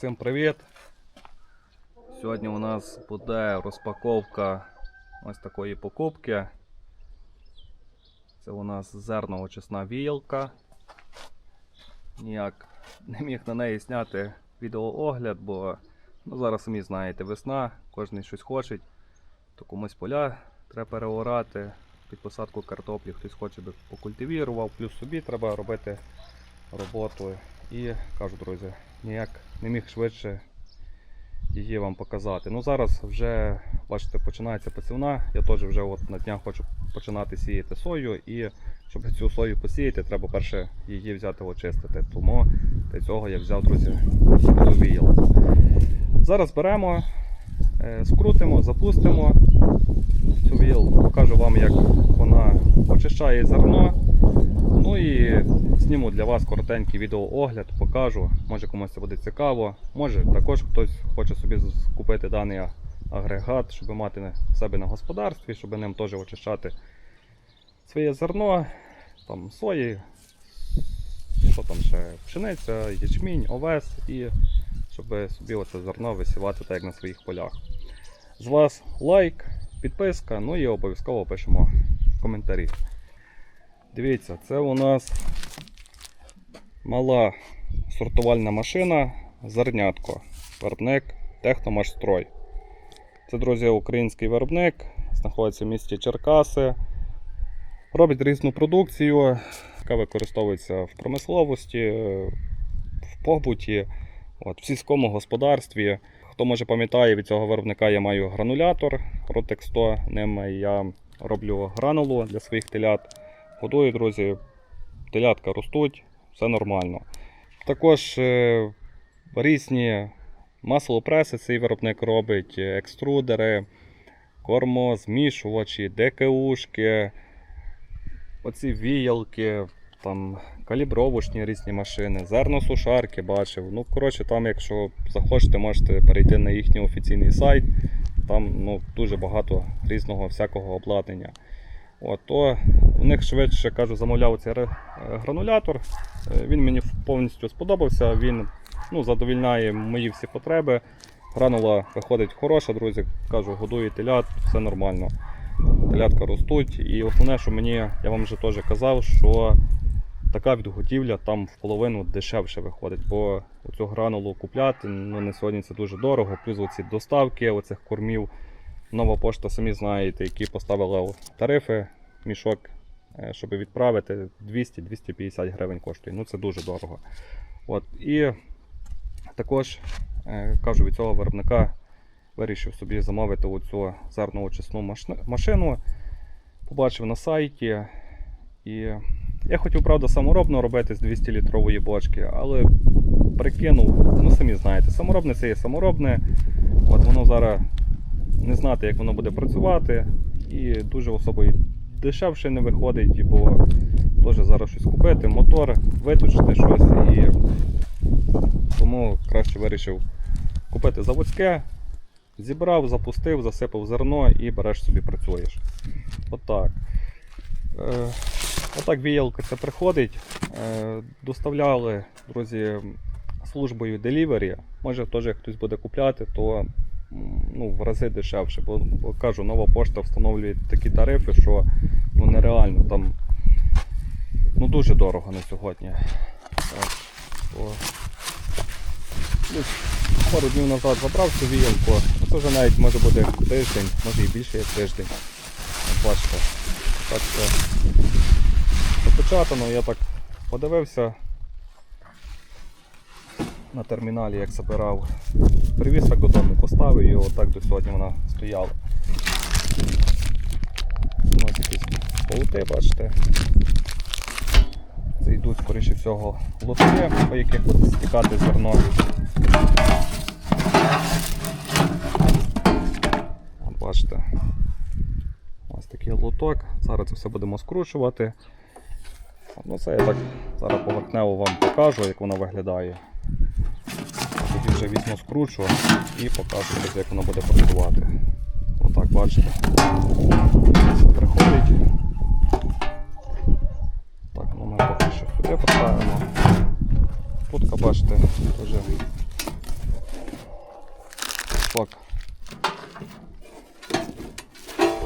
Усім привіт! Сьогодні у нас буде розпаковка ось такої покупки. Це у нас зерноочисна віялка. Ніяк не міг на неї зняти відеоогляд, бо ну, зараз самі знаєте, весна, кожен щось хоче, то комусь поля треба переорати, під посадку картоплі, хтось хоче би покультивірував, плюс собі треба робити роботу. І кажу, друзі, ніяк не міг швидше її вам показати. Ну зараз вже, бачите, починається посівна. Я теж вже от на днях хочу починати сіяти сою. І щоб цю сою посіяти, треба перше її взяти очистити. Тому для цього я взяв, друзі, віялку. Зараз беремо, е, скрутимо, запустимо цю віялку, покажу вам, як вона очищає зерно. Ну і зніму для вас коротенький відеоогляд, покажу. Може комусь це буде цікаво. Може також хтось хоче собі купити даний агрегат, щоб мати в себе на господарстві, щоб ним теж очищати своє зерно, там сої, що там ще, пшениця, ячмінь, овес і щоб собі оце зерно висівати так як на своїх полях. З вас лайк, підписка, ну і обов'язково пишемо коментарі. Дивіться, це у нас мала сортувальна машина зернятко. Виробник Техномашстрой. Це, друзі, український виробник, знаходиться в місті Черкаси. Робить різну продукцію, яка використовується в промисловості, в побуті, от, в сільському господарстві. Хто може пам'ятає, від цього виробника я маю гранулятор Rotex 100. Ним я роблю гранулу для своїх телят. Годую, друзі, телятка ростуть, все нормально. Також е, різні маслопреси цей виробник робить, е, екструдери, кормозмішувачі, ДКУшки, оці віялки, там калібровочні різні машини, зерносушарки бачив. Ну, коротше, там, якщо захочете, можете перейти на їхній офіційний сайт. Там ну, дуже багато різного всякого обладнання. От, то у них швидше кажу, замовляв цей гранулятор. Е, Він мені повністю сподобався. Він ну, задовільняє мої всі потреби. Гранула виходить хороша, друзі. Кажу, годує телят, все нормально. Телятка ростуть. І основне, що мені, я вам вже теж казав, що така відготівля там в половину дешевше виходить, бо цю гранулу купляти ну, на сьогодні це дуже дорого. Плюс оці доставки оцих кормів. Нова пошта, самі знаєте, які поставила тарифи, мішок, е, щоб відправити 200-250 гривень коштує. Ну це дуже дорого. От. І також е, кажу, від цього виробника вирішив собі замовити оцю зерноочисну маш- машину. Побачив на сайті. І я хотів, правда, саморобно робити з 200-літрової бочки, але прикинув, ну самі знаєте, саморобне це є саморобне. От воно зараз не знати, як воно буде працювати, і дуже особо і дешевше не виходить, бо теж зараз щось купити, мотор, виточити щось і тому краще вирішив купити заводське, зібрав, запустив, засипав зерно і береш собі працюєш. Отак. Е, отак віялка це приходить. Е, доставляли, друзі, службою Delivery. Може теж хтось буде купляти, то ну, в рази дешевше. Бо, кажу, нова пошта встановлює такі тарифи, що ну, нереально там ну, дуже дорого на сьогодні. Так. Десь пару днів назад забрав цю віялку. Це вже навіть може бути тиждень, може і більше як тиждень. Бачите. Так це запечатано, я так подивився на терміналі, як забирав. Привіз так додому, поставив і отак до сьогодні вона стояла. У нас якісь полоти, бачите. Це йдуть, скоріше всього, лотки, по яких буде стікати зерно. От бачите. Ось такий лоток. Зараз це все будемо скручувати. Ну це я так зараз поверхнево вам покажу, як воно виглядає. Вже візьму скручу і покажу, як воно буде працювати. Отак, бачите. Все приходить. Так, ну ми поки що сюди поставимо. Тут, бачите, теж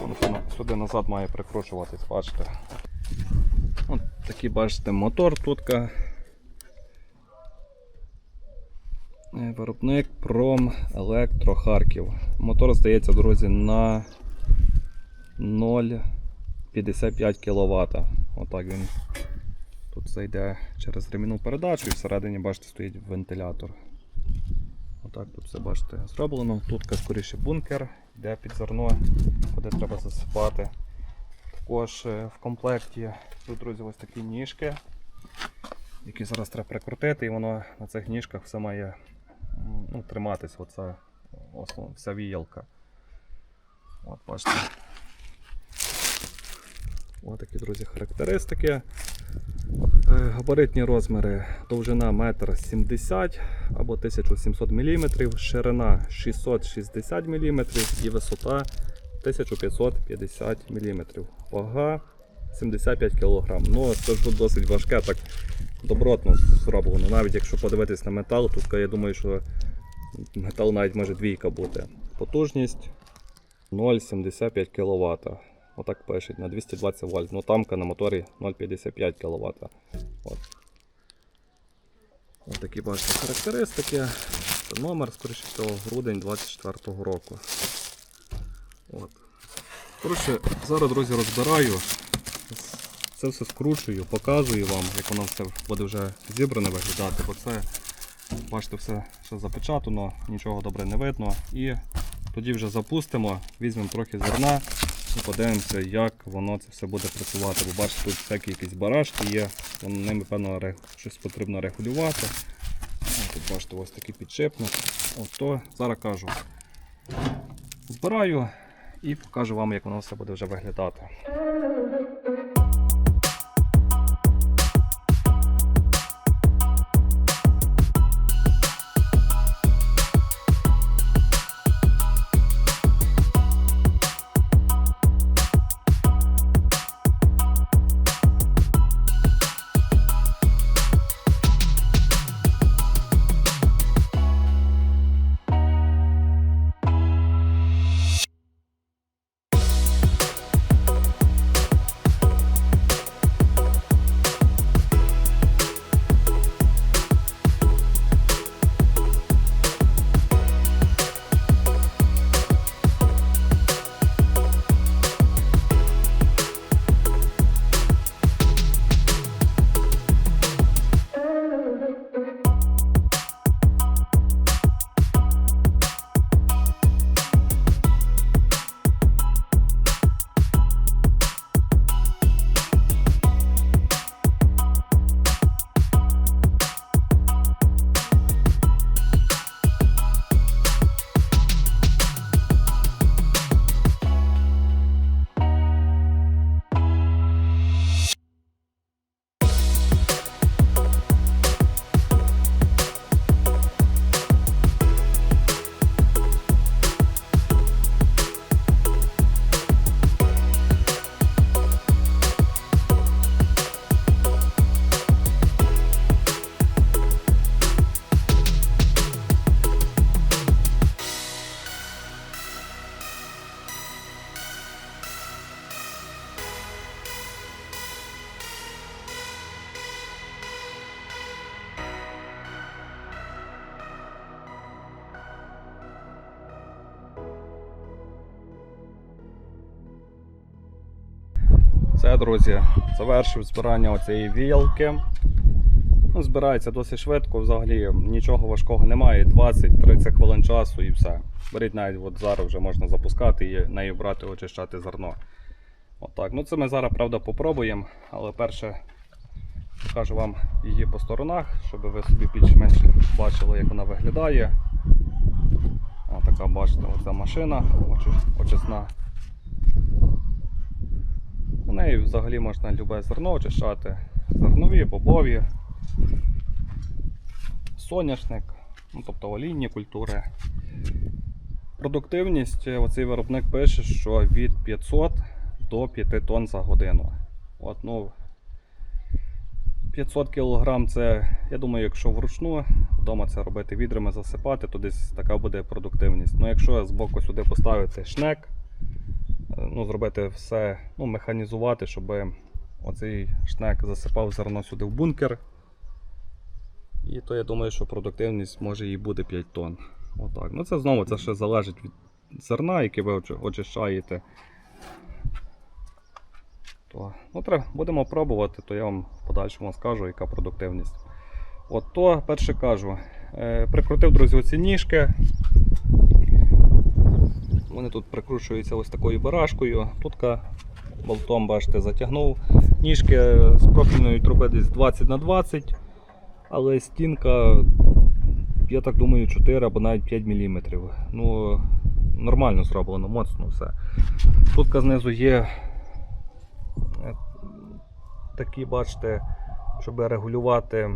воно сюди назад має прикручуватись, бачите. От такий бачите мотор тут. Виробник Пром Електро Харків. Мотор здається, друзі, на 0,55 кВт. Отак він тут зайде через ремінну передачу і всередині, бачите, стоїть вентилятор. Отак тут все бачите зроблено. Тут скоріше бункер, йде під зерно, куди треба засипати. Також е, в комплекті тут, друзі, ось такі ніжки, які зараз треба прикрутити, і воно на цих ніжках все має ну, триматись, оця основ, вся віялка. От, бачите. Ось такі, друзі, характеристики. Е, Габаритні розміри довжина 1,70 м або 1700 мм, ширина 660 мм і висота 1550 мм. Вага 75 кг. Ну, це ж тут досить важке, так добротно зроблено. Навіть якщо подивитись на метал, тут я думаю, що метал навіть може двійка бути. Потужність 0,75 кВт. Отак пишуть на 220 вольт. Ну тамка на моторі 0,55 кВт. От. Ось такі бачите характеристики. Це номер, скоріше всього, грудень 24-го року. От. Коротше, зараз, друзі, розбираю. Це все скручую, показую вам, як воно все буде вже зібране виглядати, бо це, бачите, все ще запечатано, нічого добре не видно. І тоді вже запустимо, візьмемо трохи зерна і подивимося, як воно це все буде працювати. Бо бачите, тут всякі якісь барашки є, воно ними, певно, щось потрібно регулювати. Тут бачите, ось такий підшипник. Ото зараз кажу. Збираю і покажу вам, як воно все буде вже виглядати. Друзі, завершив збирання оцієї віялки. Ну, збирається досить швидко, взагалі нічого важкого немає. 20-30 хвилин часу і все. Беріть навіть от зараз вже можна запускати і нею брати, очищати зерно. Отак. Ну це ми зараз, правда, попробуємо, але перше покажу вам її по сторонах, щоб ви собі більш-менш бачили, як вона виглядає. О, така, бачите, оця машина очи- очисна. Неї взагалі можна любе зерно очищати. Зернові, бобові, соняшник, ну, тобто олійні культури. Продуктивність е, оцей виробник пише, що від 500 до 5 тонн за годину. От, ну, 500 кг це, я думаю, якщо вручну вдома це робити відрами засипати, то десь така буде продуктивність. Ну якщо з боку сюди поставити шнек, ну, зробити все, ну, механізувати, щоб оцей шнек засипав зерно сюди в бункер. І то я думаю, що продуктивність може і буде 5 тонн. Отак. Ну це знову це ще залежить від зерна, яке ви очищаєте. То, ну, треба, будемо пробувати, то я вам в подальшому скажу, яка продуктивність. От то, перше кажу, е, прикрутив, друзі, оці ніжки. Вони тут прикручуються ось такою барашкою. Тут болтом, бачите, затягнув. Ніжки з профільної труби десь 20 на 20 але стінка, я так думаю, 4 або навіть 5 мм. Ну, нормально зроблено, моцно все. Тут знизу є е, такі, бачите, щоб регулювати,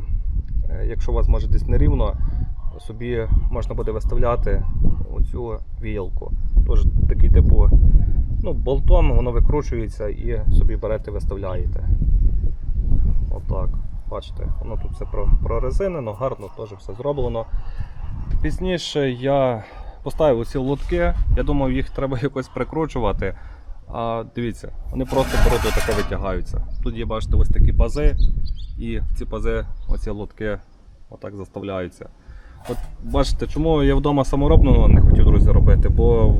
е, якщо у вас може десь нерівно, собі можна буде виставляти оцю віялку. Тож такий типу, ну, болтом воно викручується і собі берете, виставляєте. Отак. Бачите, воно тут все прорезинено, гарно теж все зроблено. Пізніше я поставив ці лотки, я думав, їх треба якось прикручувати. А дивіться, вони просто беруть отако витягаються. Тут є, бачите, ось такі пази, і ці пази, оці лотки, отак заставляються. От бачите, чому я вдома саморобно не хотів, друзі, робити, бо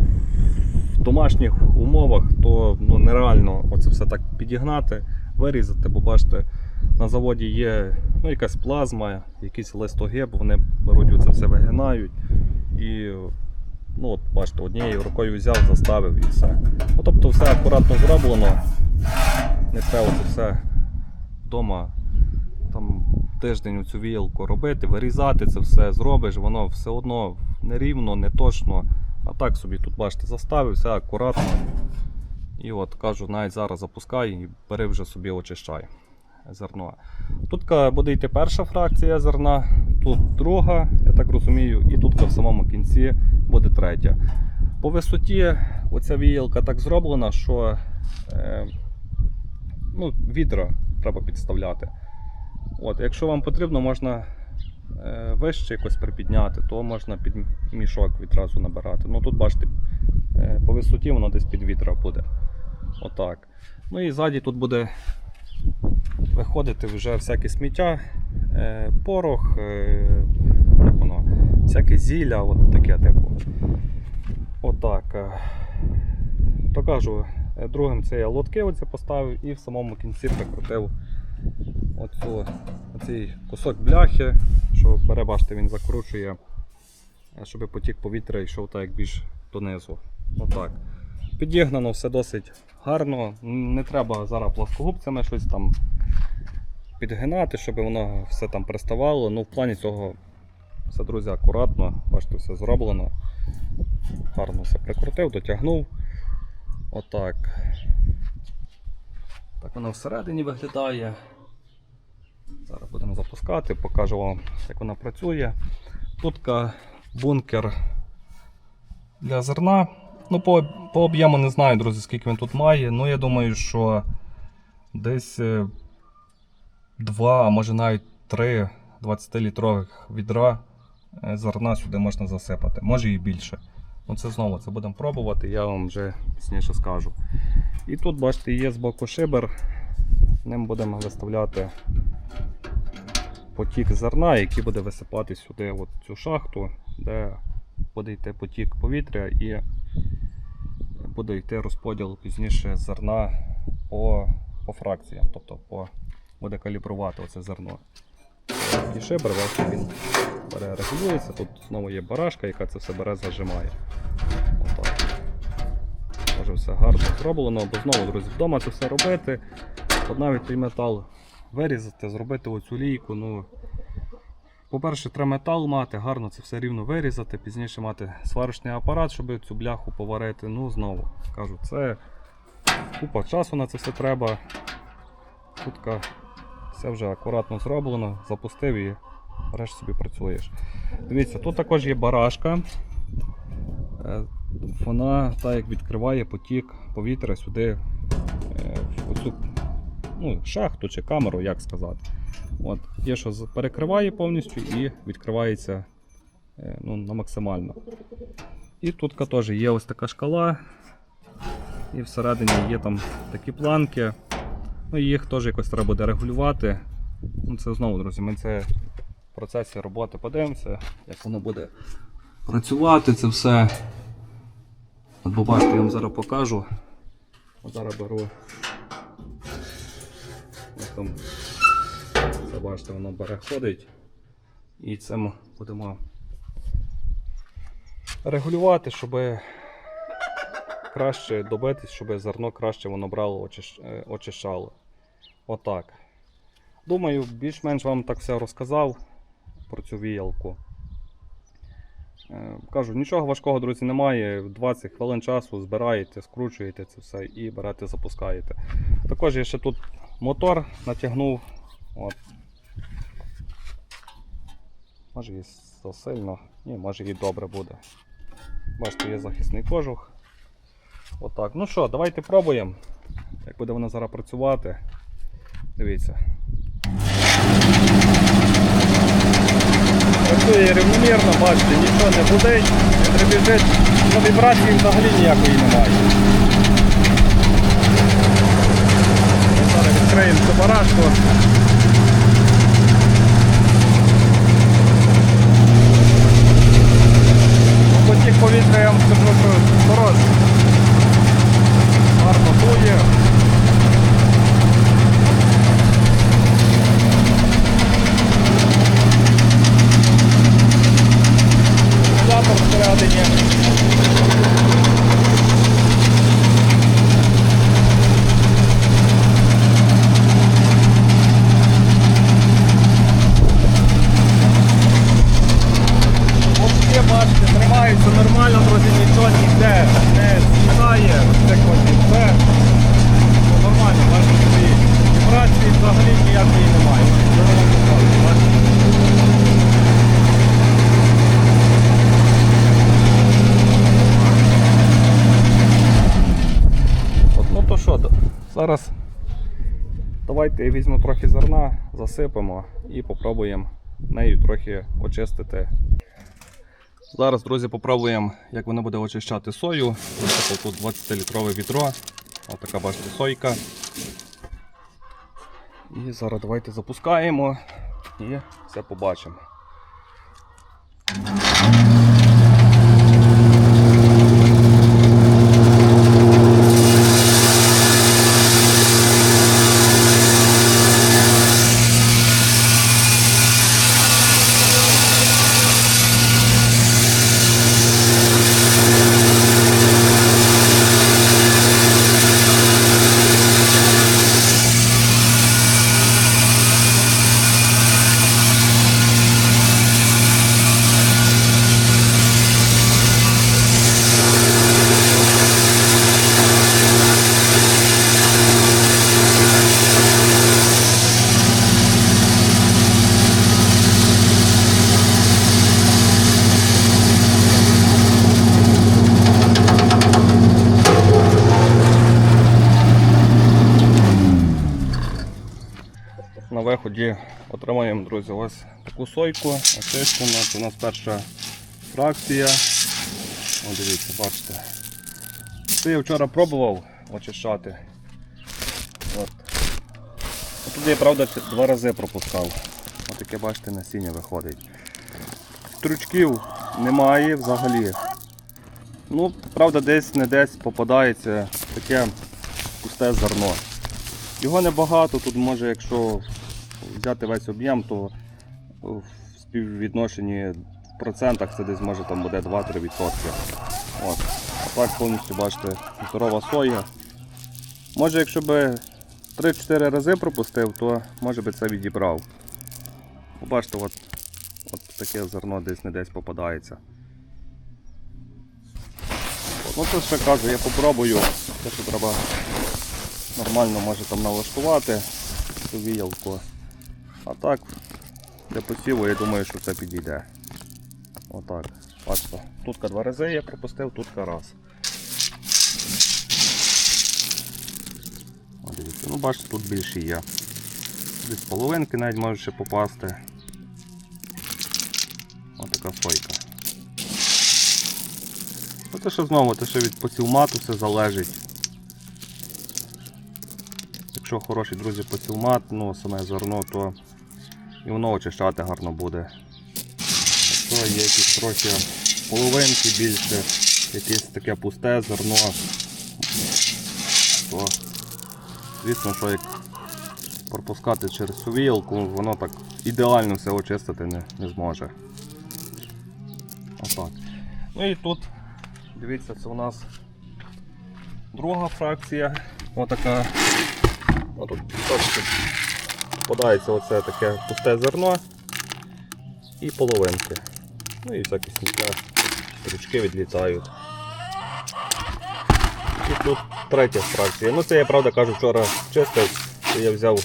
в домашніх умовах то ну, нереально оце все так підігнати, вирізати, бо бачите, на заводі є ну, якась плазма, якийсь листогиб, вони беруть оце все вигинають. І ну, от, бачите, однією рукою взяв, заставив і все. Ну, тобто все акуратно зроблено. Не треба це все вдома тиждень цю віялку робити, вирізати це все зробиш, воно все одно нерівно, не точно. А так собі тут, бачите, заставив, все акуратно. І от кажу, навіть зараз запускай і бери вже собі очищай зерно. Тут буде йти перша фракція зерна, тут друга, я так розумію, і тут в самому кінці буде третя. По висоті оця віялка так зроблена, що е, ну, відра треба підставляти. От, якщо вам потрібно, можна е, вище якось припідняти, то можна під мішок відразу набирати. Ну тут бачите, е, по висоті воно десь під вітра буде. Отак. Ну і ззаді тут буде виходити вже всяке сміття, е, порох, воно, всяке зілля, от таке типу. Отак. То кажу, другим це я лотки оце поставив і в самому кінці прикрутив оцю, оцей кусок бляхи, що бере, бачите, він закручує, е, щоб потік повітря йшов так більш донизу. Отак. Підігнано все досить гарно. Не треба зараз плоскогубцями щось там підгинати, щоб воно все там приставало. Ну, в плані цього все, друзі, акуратно, бачите, все зроблено. Гарно все прикрутив, дотягнув. Отак. Так воно всередині виглядає. Зараз будемо запускати, покажу вам, як вона працює. Тут бункер для зерна. Ну, по, по об'єму не знаю, друзі, скільки він тут має. Ну, я думаю, що десь е, два, а може навіть три 20-літрових відра е, зерна сюди можна засипати, може і більше. Ну це знову це будемо пробувати, я вам вже пізніше скажу. І тут, бачите, є з боку шибер. Ним будемо виставляти потік зерна, який буде висипати сюди от цю шахту, де буде йти потік повітря і буде йти розподіл пізніше зерна по, по фракціям, тобто по, буде калібрувати оце зерно. І шибер, він бере, регулюється. Тут знову є барашка, яка це все бере, зажимає. Отак. Все гарно зроблено, бо знову, друзі, вдома це все робити. Навіть той метал вирізати, зробити оцю лійку. Ну, по-перше, треба метал мати, гарно це все рівно вирізати, пізніше мати сварочний апарат, щоб цю бляху поварити. Ну, знову кажу, це купа часу на це все треба. Тутка все вже акуратно зроблено, запустив і береш собі працюєш. Дивіться, тут також є барашка. Е, Вона так як відкриває потік повітря сюди, е, в оцю ну, шахту чи камеру, як сказати. От, є, що перекриває повністю і відкривається е, ну, на максимально. І тут теж є ось така шкала. І всередині є там такі планки. Ну, їх теж якось треба буде регулювати. Ну, це знову, друзі, ми це в процесі роботи подивимося, як воно буде працювати це все. От побачите, я вам зараз покажу. От зараз беру. Там. Це бачите, воно переходить. І це ми будемо регулювати, щоб краще добитись, щоб зерно краще воно брало, е, очищало. Отак. Думаю, більш-менш вам так все розказав про цю віялку. Е, Кажу, нічого важкого, друзі, немає. 20 хвилин часу збираєте, скручуєте це все і берете, запускаєте. Також я ще тут мотор натягнув. От. Може і засильно, ні, може і добре буде. Бачите, є захисний кожух. Отак. Ну що, давайте пробуємо. Як буде вона зараз працювати. Дивіться. Працює рівномірно, бачите, нічого не буде, не дребіжить, ну вібрації взагалі ніякої немає. Зараз відкриємо цю барашку. Ну, Потік повітря я вам скажу, що хороший. Гарно дує. Запах всередині. Вообще, бачите, тримаються нормально, друзі, нічого ніде не з'їдає. Це кладі. Все ну, нормально, бачите, собі. Вібрації взагалі ніякої немає. Що я вам покажу, бачите? От, ну то що, д- зараз давайте я візьму трохи зерна, засипемо і попробуємо нею трохи очистити. Зараз, друзі, попробуємо, як воно буде очищати сою. Висипав тут 20-літрове відро. Ось така бачите сойка. І зараз давайте запускаємо і все побачимо. На отримаємо, друзі, ось таку сойку очищену. Це у нас перша фракція. О, дивіться, бачите. Це я вчора пробував очищати. От. Туди я, правда, два рази пропускав. Ось таке, бачите, насіння виходить. Стручків немає взагалі. Ну, правда, десь не десь попадається таке пусте зерно. Його небагато, тут може, якщо взяти весь об'єм, то в співвідношенні в процентах це десь може там буде 2-3 відсотки. От. А так повністю бачите, здорова соя. Може, якщо би 3-4 рази пропустив, то може би це відібрав. Побачите, от, от таке зерно десь не десь попадається. Ну це ще кажу, я попробую. Те, що треба нормально може там налаштувати цю віялку. А так, для посіву я думаю, що це підійде. Отак. Бачите, тутка два рази я пропустив, тутка раз. О, дивіться, ну бачите, тут більше є. Десь половинки навіть може ще попасти. Ось така сойка. Ну це що знову, це ще від посілмату все залежить. Якщо хороший, друзі, посілмат, ну саме зерно, то і воно очищати гарно буде. Якщо є якісь трохи половинки більше, якесь таке пусте зерно, то звісно, що як пропускати через цю віялку, воно так ідеально все очистити не, не зможе. Отак. Ну і тут, дивіться, це у нас друга фракція. Отака. Отут бачите, попадається оце таке пусте зерно і половинки. Ну і всякі сміття, стрічки відлітають. І тут третя фракція. Ну це я правда кажу, вчора чистив, то я взяв,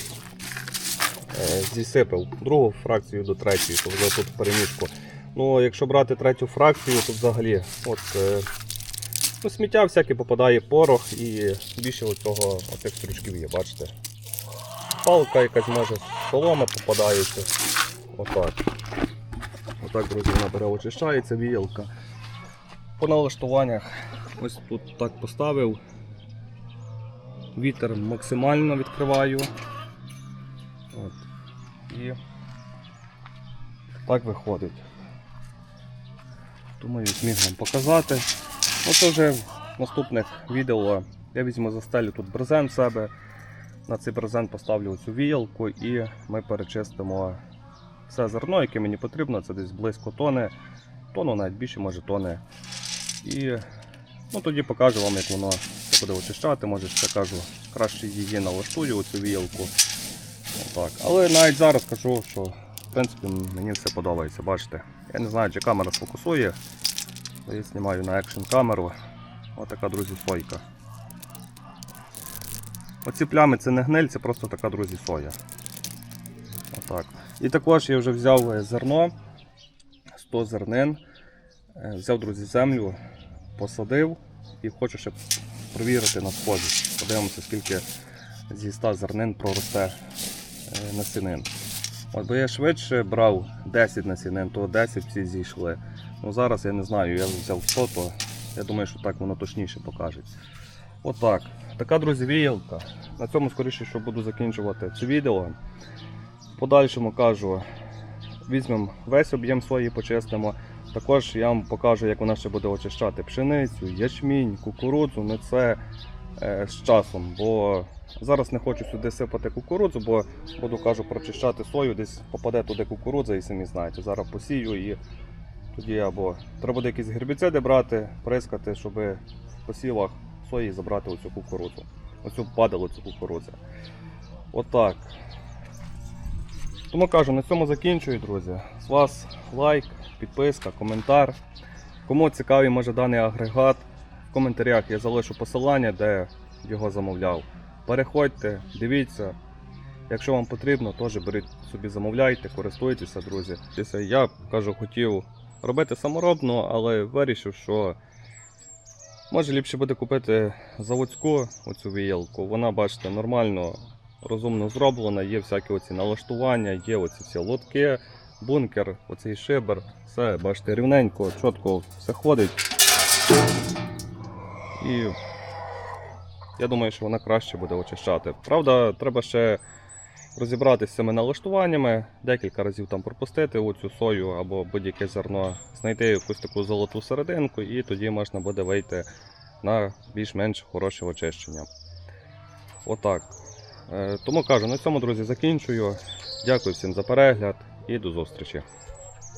е, зісипав другу фракцію до третьої, то вже тут перемішку. Ну, якщо брати третю фракцію, то взагалі от, е, ну, сміття всяке попадає порох і більше оцього оцих стрічків є, бачите. Палка якась може, солома попадається. Отак. Отак, друзі, вона бере очищається, віялка. По налаштуваннях ось тут так поставив. Вітер максимально відкриваю. От. І так виходить. Думаю, зміг вам показати. Ну це вже в наступних відео я візьму застелю тут брезент себе. На цей брезент поставлю цю віялку і ми перечистимо все зерно, яке мені потрібно. Це десь близько тони, тону навіть більше, може тони. І ну, тоді покажу вам, як воно це буде очищати. Може ще кажу, краще її налаштую, оцю віялку. Отак. Але навіть зараз кажу, що в принципі мені все подобається. Бачите, я не знаю, чи камера сфокусує. Я знімаю на екшн камеру. Ось така, друзі, сойка. Оці плями це не гниль, це просто така, друзі, соя. Отак. І також я вже взяв е, зерно, 100 зернин. Е, Взяв, друзі, землю, посадив і хочу ще провірити на схожість. Подивимося, скільки зі 100 зернин проросте е, насінин. От, бо я швидше брав 10 насінин, то 10 всі зійшли. Ну зараз я не знаю, я взяв 100, то я думаю, що так воно точніше покаже. Отак. Така, друзі, віялка. На цьому скоріше, що буду закінчувати це відео. В подальшому кажу, візьмемо весь об'єм сої почистимо. Також я вам покажу, як вона ще буде очищати пшеницю, ячмінь, кукурудзу. Ну це е, з часом. Бо зараз не хочу сюди сипати кукурудзу, бо буду кажу прочищати сою, десь попаде туди кукурудза і самі знаєте. Зараз посію і тоді або треба буде якісь гербіциди брати, прискати, щоб в посівах сої забрати оцю кукурудзу. Оцю падалу цю кукурудзу. Отак. Тому кажу, на цьому закінчую, друзі. З вас лайк, підписка, коментар. Кому цікавий може даний агрегат, в коментарях я залишу посилання, де його замовляв. Переходьте, дивіться. Якщо вам потрібно, теж беріть собі замовляйте, користуйтеся, друзі. Я кажу, хотів робити саморобно, але вирішив, що може ліпше буде купити заводську оцю віялку. Вона, бачите, нормально, розумно зроблена, є всякі оці налаштування, є оці всі лотки, бункер, оцей шибер. Все, бачите, рівненько, чітко все ходить. І я думаю, що вона краще буде очищати. Правда, треба ще розібратися з цими налаштуваннями, декілька разів там пропустити оцю сою або будь-яке зерно, знайти якусь таку золоту серединку, і тоді можна буде вийти на більш-менш хороше очищення. Отак. Е, Тому кажу, на цьому, друзі, закінчую. Дякую всім за перегляд і до зустрічі.